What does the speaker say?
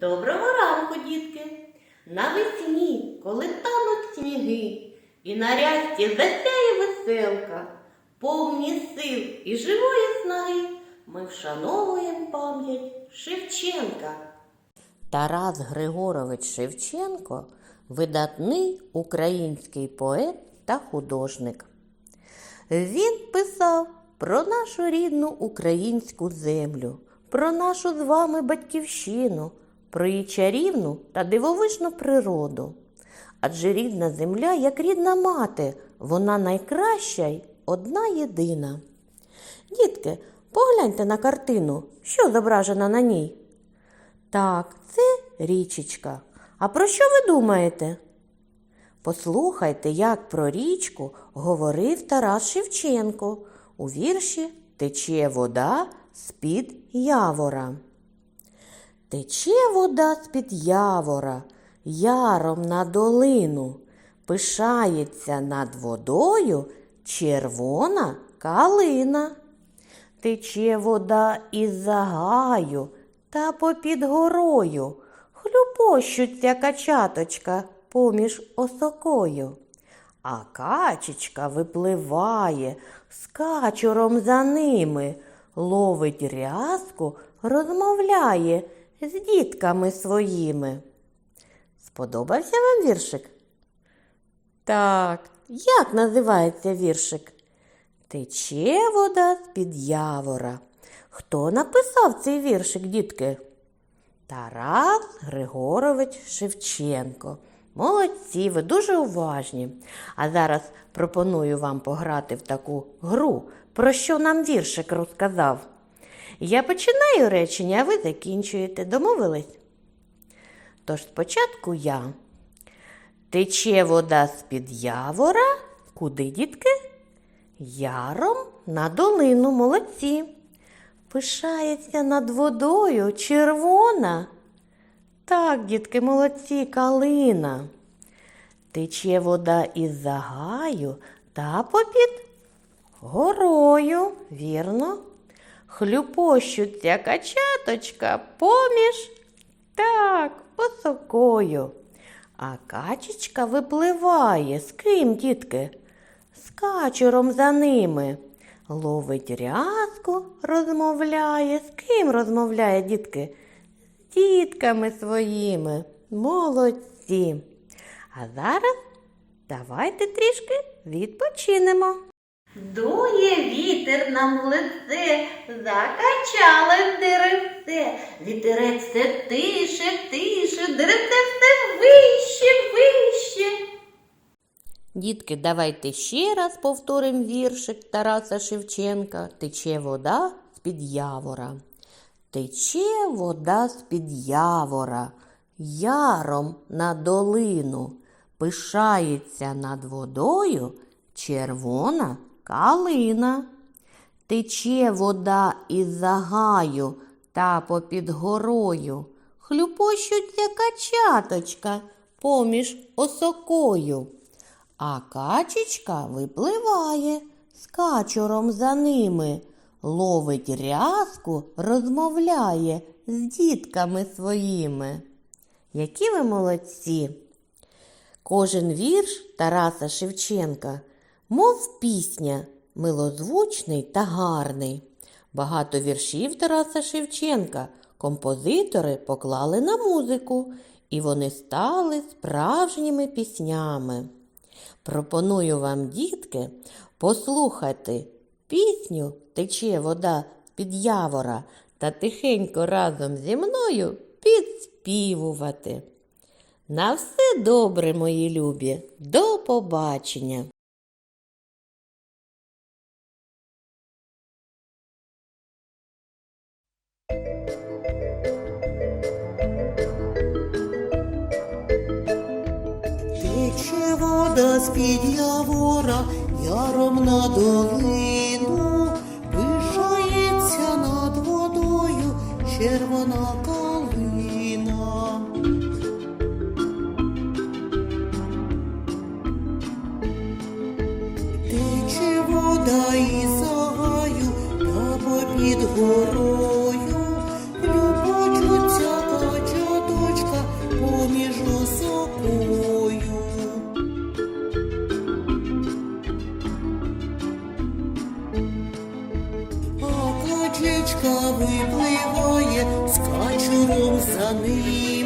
Доброго ранку, дітки! Навесні, коли тануть сніги, і на рясті засяє веселка, повні сил і живої снаги, ми вшановуємо пам'ять Шевченка. Тарас Григорович Шевченко видатний український поет та художник. Він писав про нашу рідну українську землю, про нашу з вами батьківщину, про її чарівну та дивовижну природу. Адже рідна земля, як рідна мати, вона найкраща й одна єдина. Дітки, погляньте на картину, що зображено на ній. Так, це річечка. А про що ви думаєте? Послухайте, як про річку говорив Тарас Шевченко у вірші Тече вода з-під явора. Тече вода з-під явора, яром на долину, пишається над водою червона калина. Тече вода із загаю та попід горою, хлюпощуться качаточка поміж осокою. А качечка випливає з качуром за ними, ловить рязку, розмовляє з дітками своїми. Сподобався вам віршик? Так, як називається віршик? Тече вода з-під явора. Хто написав цей віршик, дітки? Тарас Григорович Шевченко. Молодці, ви дуже уважні. А зараз пропоную вам пограти в таку гру, про що нам віршик розказав. Я починаю речення, а ви закінчуєте. Домовились? Тож спочатку я. Тече вода з-під явора. Куди, дітки? Яром на долину молодці. Пишається над водою червона. Так, дітки, молодці, калина. Тече вода із загаю та попід горою, вірно. Хлюпощуться качаточка поміж так, осокою. А качечка випливає з ким, дітки? З качуром за ними. Ловить рязку, розмовляє. З ким розмовляє, дітки? З дітками своїми. Молодці. А зараз давайте трішки відпочинемо. Дує вітер нам в лице, закачали деревце. Вітерець все тише, тише, деревце все вище, вище. Дітки, давайте ще раз повторимо віршик Тараса Шевченка. Тече вода з-під явора. Тече вода з-під явора, яром на долину, пишається над водою червона калина. Тече вода із загаю та попід горою, хлюпощуться качаточка поміж осокою. А качечка випливає з качуром за ними, ловить рязку, розмовляє з дітками своїми. Які ви молодці! Кожен вірш Тараса Шевченка, мов пісня, милозвучний та гарний. Багато віршів Тараса Шевченка композитори поклали на музику, і вони стали справжніми піснями. Пропоную вам, дітки, послухати пісню Тече вода з-під явора та тихенько разом зі мною підспівувати. На все добре, мої любі, до побачення! Тече вода з-під явора, яром на долину, пишається над водою червона калина. Тече вода із загаю та попід горою, річка випливає, з качуром за ним.